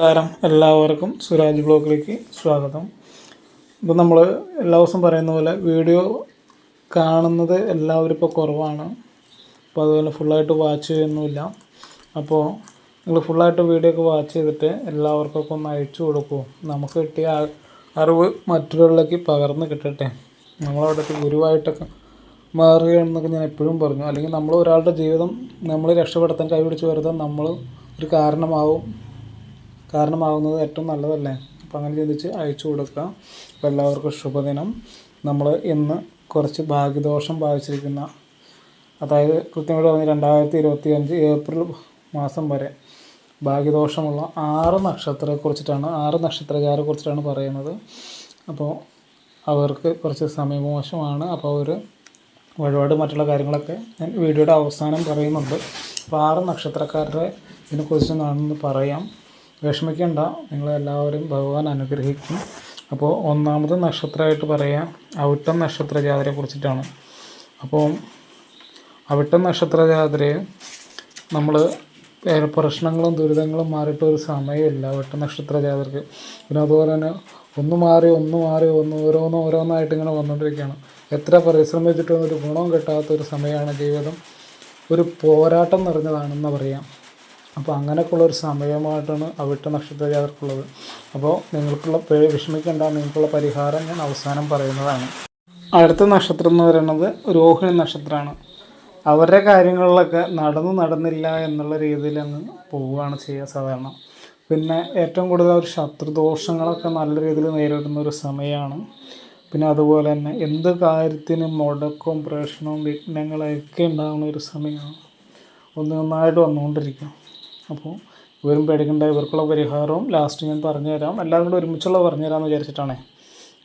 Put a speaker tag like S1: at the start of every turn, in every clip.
S1: നമസ്കാരം. എല്ലാവർക്കും സുരാജ് ബ്ലോഗിലേക്ക് സ്വാഗതം. ഇപ്പം നമ്മൾ എല്ലാ ദിവസവും പറയുന്ന പോലെ വീഡിയോ കാണുന്നത് എല്ലാവരും ഇപ്പോൾ കുറവാണ്. അപ്പോൾ അതുപോലെ ഫുള്ളായിട്ട് വാച്ച് ചെയ്യുന്നുമില്ല. അപ്പോൾ നിങ്ങൾ ഫുള്ളായിട്ട് വീഡിയോ ഒക്കെ വാച്ച് ചെയ്തിട്ട് എല്ലാവർക്കൊക്കെ ഒന്ന് അയച്ചു കൊടുക്കൂ. നമുക്ക് കിട്ടിയ അറിവ് മറ്റുള്ളവരിലേക്ക് പകർന്ന് കിട്ടട്ടെ. നമ്മളവിടെ ഗുരുവായിട്ടൊക്കെ മാറുകയാണെന്നൊക്കെ ഞാൻ എപ്പോഴും പറഞ്ഞു. അല്ലെങ്കിൽ നമ്മൾ ഒരാളുടെ ജീവിതം നമ്മൾ രക്ഷപ്പെടുത്താൻ കൈപിടിച്ച് വരുത്താൻ നമ്മൾ ഒരു കാരണമാവും. കാരണമാകുന്നത് ഏറ്റവും നല്ലതല്ലേ? അപ്പം അങ്ങനെ ചിന്തിച്ച് അയച്ചു കൊടുക്കുക. അപ്പോൾ എല്ലാവർക്കും ശുഭദിനം. നമ്മൾ ഇന്ന് കുറച്ച് ഭാഗ്യദോഷം ബാധിച്ചിരിക്കുന്ന അതായത് കൃത്യമായിട്ട് പറഞ്ഞ് രണ്ടായിരത്തി ഇരുപത്തി അഞ്ച് ഏപ്രിൽ മാസം വരെ ഭാഗ്യദോഷമുള്ള ആറ് നക്ഷത്രത്തെക്കുറിച്ചിട്ടാണ് ആറ് നക്ഷത്രക്കാരെ കുറിച്ചിട്ടാണ് പറയുന്നത്. അപ്പോൾ അവർക്ക് കുറച്ച് സമയമോശമാണ് അപ്പോൾ അവർ വഴിപാട് മറ്റുള്ള കാര്യങ്ങളൊക്കെ ഞാൻ വീഡിയോയുടെ അവസാനം പറയുന്നുണ്ട്. അപ്പോൾ ആറ് നക്ഷത്രക്കാരുടെ ഇതിനെക്കുറിച്ച് ഞാനൊന്ന് പറയാം. വിഷമിക്കേണ്ട. നിങ്ങളെല്ലാവരും ഭഗവാൻ അനുഗ്രഹിക്കും. അപ്പോൾ ഒന്നാമത് നക്ഷത്രമായിട്ട് പറയാം. അവിട്ടം നക്ഷത്ര ജാതരയെ കുറിച്ചിട്ടാണ്. അപ്പോൾ അവിട്ടം നക്ഷത്ര ജാതരയെ നമ്മൾ പ്രശ്നങ്ങളും ദുരിതങ്ങളും മാറിയിട്ട് ഒരു സമയമില്ല അവിട്ട നക്ഷത്ര ജാതർക്ക് പിന്നെ അതുപോലെ തന്നെ ഒന്ന് മാറി ഒന്ന് മാറി ഒന്ന് ഓരോന്ന് ഓരോന്നായിട്ട് ഇങ്ങനെ വന്നുകൊണ്ടിരിക്കുകയാണ്. എത്ര പരിശ്രമിച്ചിട്ടും ഒരു ഗുണവും കിട്ടാത്ത ഒരു സമയമാണ് ജീവിതം. ഒരു പോരാട്ടം നിറഞ്ഞതാണെന്ന് പറയാം. അപ്പോൾ അങ്ങനെയൊക്കെയുള്ള ഒരു സമയമായിട്ടാണ് അവിട്ട നക്ഷത്ര ജാതകർക്കുള്ളത് അപ്പോൾ നിങ്ങൾക്കുള്ള വിഷമിക്കേണ്ട നിങ്ങൾക്കുള്ള പരിഹാരം ഞാൻ അവസാനം പറയുന്നതാണ്. അടുത്ത നക്ഷത്രം എന്ന് പറയുന്നത് രോഹിണി നക്ഷത്രമാണ്. അവരുടെ കാര്യങ്ങളിലൊക്കെ നടന്നു നടന്നില്ല എന്നുള്ള രീതിയിൽ അങ്ങ് പോവുകയാണ് ചെയ്യുക സാധാരണ. പിന്നെ ഏറ്റവും കൂടുതൽ അവർ ശത്രുദോഷങ്ങളൊക്കെ നല്ല രീതിയിൽ നേരിടുന്ന ഒരു സമയമാണ്. പിന്നെ അതുപോലെ തന്നെ എന്ത് കാര്യത്തിനും മുടക്കവും പ്രശ്നവും വിഘ്നങ്ങളൊക്കെ ഉണ്ടാകുന്ന ഒരു സമയമാണ്. ഒന്ന് നന്നായിട്ട് വന്നുകൊണ്ടിരിക്കും അപ്പോൾ ഇവരും പേടിക്കേണ്ട ഇവർക്കുള്ള പരിഹാരവും ലാസ്റ്റ് ഞാൻ പറഞ്ഞു തരാം എല്ലാവരും കൂടെ ഒരുമിച്ചുള്ള പറഞ്ഞു തരാമെന്ന് വിചാരിച്ചിട്ടാണേ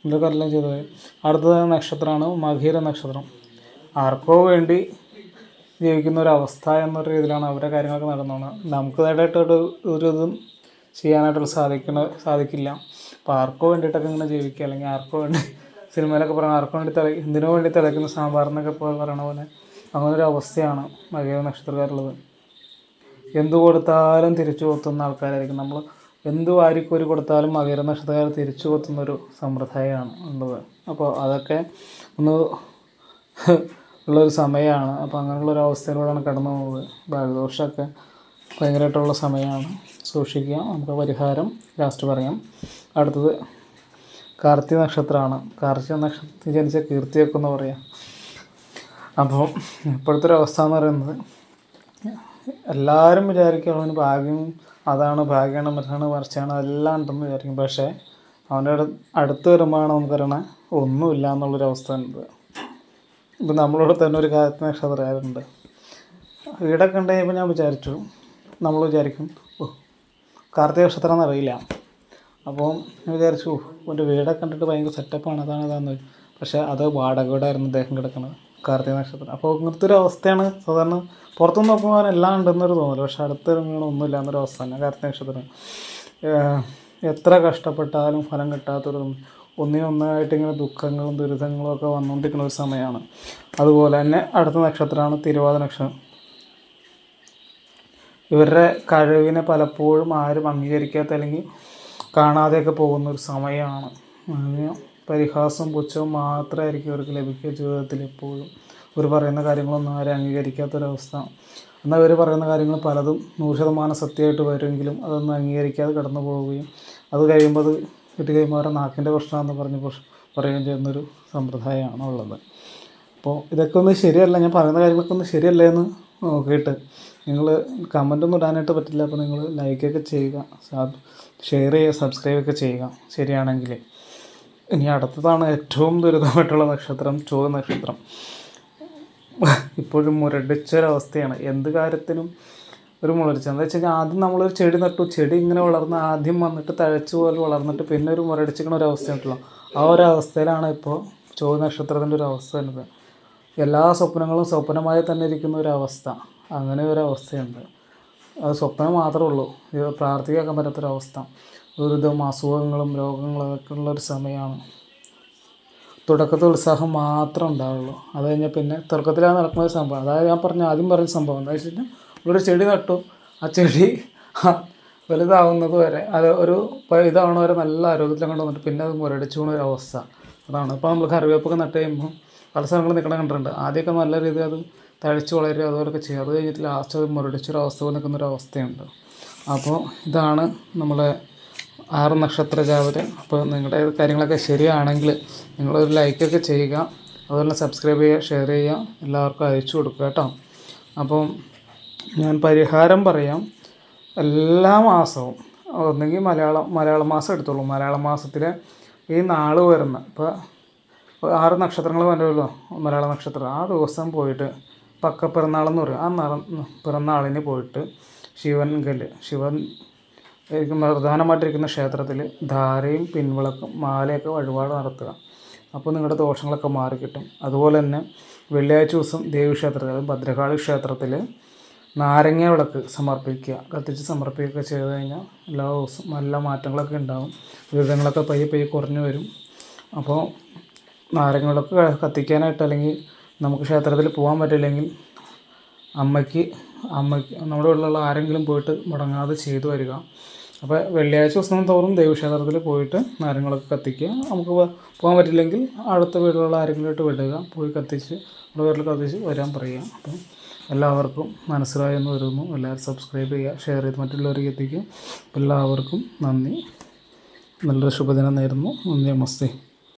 S1: ഇതൊക്കെ എല്ലാം ചെയ്തത്. അടുത്ത നക്ഷത്രമാണ് മകീര നക്ഷത്രം. ആർക്കോ വേണ്ടി ജീവിക്കുന്ന ഒരു അവസ്ഥ എന്നൊരു രീതിയിലാണ് അവരുടെ കാര്യങ്ങളൊക്കെ നടന്നത്. നമുക്ക് നേടായിട്ട് ഒരു ഇതും ചെയ്യാനായിട്ടുള്ള സാധിക്കണ സാധിക്കില്ല. അപ്പോൾ ആർക്കോ വേണ്ടിയിട്ടൊക്കെ ഇങ്ങനെ ജീവിക്കുക അല്ലെങ്കിൽ ആർക്കോ വേണ്ടി സിനിമയിലൊക്കെ പറയുന്നത് ആർക്കോ വേണ്ടി തിള എന്തിനോ വേണ്ടി തിളയ്ക്കുന്ന സാമ്പാർ എന്നൊക്കെ പറയണ പോലെ അങ്ങനൊരു അവസ്ഥയാണ് മകീര നക്ഷത്രക്കാരുള്ളത്. എന്ത് കൊടുത്താലും തിരിച്ചു കൊത്തുന്ന ആൾക്കാരായിരിക്കും. നമ്മൾ എന്ത് വാരിക്കോരി കൊടുത്താലും മകര നക്ഷത്രക്കാർ തിരിച്ചു കൊത്തുന്ന ഒരു സമ്പ്രദായമാണ് ഉള്ളത്. അപ്പോൾ അതൊക്കെ ഒന്ന് ഉള്ളൊരു സമയമാണ് അപ്പോൾ അങ്ങനെയുള്ളൊരു അവസ്ഥയിലൂടെയാണ് കടന്നു പോകുന്നത്. ഭാഗ്യദോഷമൊക്കെ ഭയങ്കരമായിട്ടുള്ള സമയമാണ് സൂക്ഷിക്കുക നമുക്ക് പരിഹാരം ലാസ്റ്റ് പറയാം. അടുത്തത് കാർത്തിക നക്ഷത്രമാണ്. കാർത്തിക നക്ഷത്രത്തിൽ ജനിച്ച കീർത്തിയൊക്കെ എന്ന് പറയാം. അപ്പോൾ ഇപ്പോഴത്തെ ഒരു അവസ്ഥ എന്ന് പറയുന്നത് എല്ലാവരും വിചാരിക്കും അവന് ഭാഗ്യം അതാണ് ഭാഗ്യമാണ് മറ്റാണ് മറിച്ചാണ് എല്ലാം ഉണ്ടെന്ന് വിചാരിക്കും. പക്ഷേ അവന്റെ അടു അടുത്ത് വരുമ്പോഴാണ് നമുക്കറിയണേ ഒന്നുമില്ല എന്നുള്ളൊരു അവസ്ഥ ഉണ്ട് ഇപ്പം നമ്മളോട് തന്നെ ഒരു കാര്യത്തിന് നക്ഷത്രമായിട്ടുണ്ട് വീടൊക്കെ ഉണ്ട് കഴിയുമ്പോൾ ഞാൻ വിചാരിച്ചു നമ്മൾ വിചാരിക്കും ഓ കാർത്തിക നക്ഷത്രം എന്നറിയില്ല അപ്പോൾ ഞാൻ വിചാരിച്ചു എന്റെ വീടൊക്കെ കണ്ടിട്ട് ഭയങ്കര സെറ്റപ്പാണ് അതാണ് അതാണ് പക്ഷേ അത് വാടക വീടായിരുന്നു അദ്ദേഹം കിടക്കുന്നത് കാർത്തിക നക്ഷത്രം. അപ്പോൾ ഇങ്ങനത്തെ ഒരു അവസ്ഥയാണ് സാധാരണ പുറത്തുനിന്ന് നോക്കുമ്പോൾ എല്ലാം ഉണ്ടെന്നൊരു തോന്നൽ. പക്ഷെ അടുത്ത ഇറങ്ങണം ഒന്നുമില്ല എന്നൊരു അവസ്ഥ തന്നെ കാർത്തിക നക്ഷത്രം. എത്ര കഷ്ടപ്പെട്ടാലും ഫലം കിട്ടാത്തൊരു ഒന്നിനൊന്നായിട്ട് ഇങ്ങനെ ദുഃഖങ്ങളും ദുരിതങ്ങളും ഒക്കെ വന്നുകൊണ്ടിരിക്കുന്ന ഒരു സമയമാണ്. അതുപോലെ തന്നെ അടുത്ത നക്ഷത്രമാണ് തിരുവാതിര നക്ഷത്രം ഇവരുടെ കഴിവിനെ പലപ്പോഴും ആരും അംഗീകരിക്കാത്ത അല്ലെങ്കിൽ കാണാതെയൊക്കെ പോകുന്ന ഒരു സമയമാണ്. പരിഹാസവും പുച്ഛവും മാത്രമായിരിക്കും അവർക്ക് ലഭിക്കുക ജീവിതത്തിൽ എപ്പോഴും ഒരു പറയുന്ന കാര്യങ്ങളൊന്നും ആരും അംഗീകരിക്കാത്തൊരവസ്ഥ. എന്നാൽ ഇവർ പറയുന്ന കാര്യങ്ങൾ പലതും നൂറ് ശതമാനം സത്യമായിട്ട് വരുമെങ്കിലും അതൊന്നും അംഗീകരിക്കാതെ കടന്നു പോവുകയും അത് കഴിയുമ്പോൾ അത് കിട്ടി കഴിയുമ്പോൾ അവരുടെ നാക്കിന്റെ പ്രശ്നമാണെന്ന് പറഞ്ഞ് പറയുകയും ചെയ്യുന്നൊരു സമ്പ്രദായമാണ് ഉള്ളത്. അപ്പോൾ ഇതൊക്കെ ഒന്ന് ശരിയല്ല ഞാൻ പറയുന്ന കാര്യങ്ങളൊക്കെ ഒന്ന് ശരിയല്ല എന്ന് നോക്കിയിട്ട് നിങ്ങൾ കമന്റ് ഒന്നും ഇടാനായിട്ട് പറ്റില്ല. അപ്പോൾ നിങ്ങൾ ലൈക്കൊക്കെ ചെയ്യുക ഷെയർ ചെയ്യുക സബ്സ്ക്രൈബ് ഒക്കെ ചെയ്യുക. ശരിയാണെങ്കിൽ ഇനി അടുത്തതാണ് ഏറ്റവും ദുരിതമായിട്ടുള്ള നക്ഷത്രം ചോദ്യ നക്ഷത്രം. ഇപ്പോഴും മുരടിച്ചൊരവസ്ഥയാണ്. എന്ത് കാര്യത്തിനും ഒരു മുളർച്ച. എന്താ വെച്ച് കഴിഞ്ഞാൽ ആദ്യം നമ്മളൊരു ചെടി നട്ടു. ചെടി ഇങ്ങനെ വളർന്ന് ആദ്യം വന്നിട്ട് തഴച്ചു പോലെ വളർന്നിട്ട് പിന്നെ ഒരു മുരടിച്ചിരിക്കുന്ന ഒരു അവസ്ഥ ഉണ്ടല്ലോ ആ ഒരു അവസ്ഥയിലാണ് ഇപ്പോൾ ചോദ്യ നക്ഷത്രത്തിന്റെ ഒരു അവസ്ഥ വരുന്നത്. എല്ലാ സ്വപ്നങ്ങളും സ്വപ്നമായി തന്നെ ഇരിക്കുന്ന ഒരു അവസ്ഥ. അങ്ങനെ ഒരു അവസ്ഥയുണ്ട്. അത് സ്വപ്നം മാത്രമേ ഉള്ളൂ. പ്രാർത്ഥിക്കാൻ പറ്റാത്തൊരവസ്ഥ. ദുരിതവും അസുഖങ്ങളും രോഗങ്ങളും ഒക്കെ ഉള്ളൊരു സമയമാണ്. തുടക്കത്തിൽ ഉത്സാഹം മാത്രമേ ഉണ്ടാവുള്ളൂ. അത് കഴിഞ്ഞാൽ പിന്നെ തുടക്കത്തിലാണ് നടക്കുന്ന ഒരു സംഭവം. അതായത് ഞാൻ പറഞ്ഞ ആദ്യം പറഞ്ഞ സംഭവം എന്താ വെച്ച് കഴിഞ്ഞാൽ ഒരു ചെടി നട്ടു. ആ ചെടി വലുതാവുന്നത് വരെ അത് ഒരു ഇതാവണ വരെ നല്ല ആരോഗ്യത്തിൽ കൊണ്ട് വന്നിട്ട് പിന്നെ അത് മുരടിച്ചു പോകുന്ന ഒരു അവസ്ഥ. അതാണ്. ഇപ്പോൾ നമ്മൾ കറിവേപ്പൊക്കെ നട്ട് കഴിയുമ്പോൾ പല സ്ഥലങ്ങളിൽ നിൽക്കണ കണ്ടിട്ടുണ്ട്. ആദ്യമൊക്കെ നല്ല രീതിയിൽ അത് തഴച്ച് വളരുക അതുപോലൊക്കെ ചെയ്യും. അത് കഴിഞ്ഞിട്ട് ലാസ്റ്റ് അത് മുരടിച്ചൊരു അവസ്ഥ അവസ്ഥയുണ്ട് അപ്പോൾ ഇതാണ് നമ്മളെ ആറ് നക്ഷത്ര ജാവര് അപ്പോൾ നിങ്ങളുടെ കാര്യങ്ങളൊക്കെ ശരിയാണെങ്കിൽ നിങ്ങളൊരു ലൈക്കൊക്കെ ചെയ്യുക. അതുപോലെ സബ്സ്ക്രൈബ് ചെയ്യുക ഷെയർ ചെയ്യുക. എല്ലാവർക്കും അയച്ചു കൊടുക്കുക കേട്ടോ. അപ്പം ഞാൻ പരിഹാരം പറയാം. എല്ലാ മാസവും ഒന്നെങ്കിൽ മലയാളം മലയാള മാസം എടുത്തോളൂ. മലയാള മാസത്തിലെ ഈ നാൾ വരുന്ന ഇപ്പോൾ ആറ് നക്ഷത്രങ്ങൾ വരുമല്ലോ മലയാള നക്ഷത്രം. ആ ദിവസം പോയിട്ട് പക്കപ്പിറന്നാളെന്ന് പറയും. ആ പിറന്നാളിന് പോയിട്ട് ശിവൻ കല്ല് ശിവൻ പ്രധാനമായിട്ടിരിക്കുന്ന ക്ഷേത്രത്തിൽ ധാരയും പിൻവിളക്കും മാലയൊക്കെ വഴിപാട് നടത്തുക. അപ്പോൾ നിങ്ങളുടെ ദോഷങ്ങളൊക്കെ മാറിക്കിട്ടും അതുപോലെ തന്നെ വെള്ളിയാഴ്ച ദിവസം ദേവീക്ഷേത്രത്തിൽ അതായത് ഭദ്രകാളി ക്ഷേത്രത്തിൽ നാരങ്ങ വിളക്ക് സമർപ്പിക്കുക. കത്തിച്ച് സമർപ്പിക്കുകയൊക്കെ ചെയ്ത് കഴിഞ്ഞാൽ എല്ലാ ദിവസവും നല്ല മാറ്റങ്ങളൊക്കെ ഉണ്ടാകും ദുരിതങ്ങളൊക്കെ പയ്യെ പയ്യെ കുറഞ്ഞു വരും. അപ്പോൾ നാരങ്ങ വിളക്ക് കത്തിക്കാനായിട്ട് അല്ലെങ്കിൽ നമുക്ക് ക്ഷേത്രത്തിൽ പോകാൻ പറ്റില്ലെങ്കിൽ അമ്മയ്ക്ക് അമ്മയ്ക്ക് നമ്മുടെ വീട്ടിലുള്ള ആരെങ്കിലും പോയിട്ട് മുടങ്ങാതെ ചെയ്തു വരിക. അപ്പോൾ വെള്ളിയാഴ്ച ദിവസം തോറും ദേവീക്ഷേത്രത്തിൽ പോയിട്ട് നാരങ്ങളൊക്കെ കത്തിക്കുക. നമുക്ക് പോകാൻ പറ്റില്ലെങ്കിൽ അടുത്ത വീട്ടിലുള്ള ആരെങ്കിലുമായിട്ട് വിടുക. പോയി കത്തിച്ച് നമ്മുടെ വീട്ടിൽ കത്തിച്ച് വരാൻ പറയുക. അപ്പം എല്ലാവർക്കും മനസ്സിലായെന്ന് വരുന്നു. എല്ലാവരും സബ്സ്ക്രൈബ് ചെയ്യുക ഷെയർ ചെയ്ത് മറ്റുള്ളവർക്ക് എത്തിക്കുക. എല്ലാവർക്കും നന്ദി. നല്ലൊരു ശുഭദിനം നേരുന്നു. നന്ദി നമസ്തേ.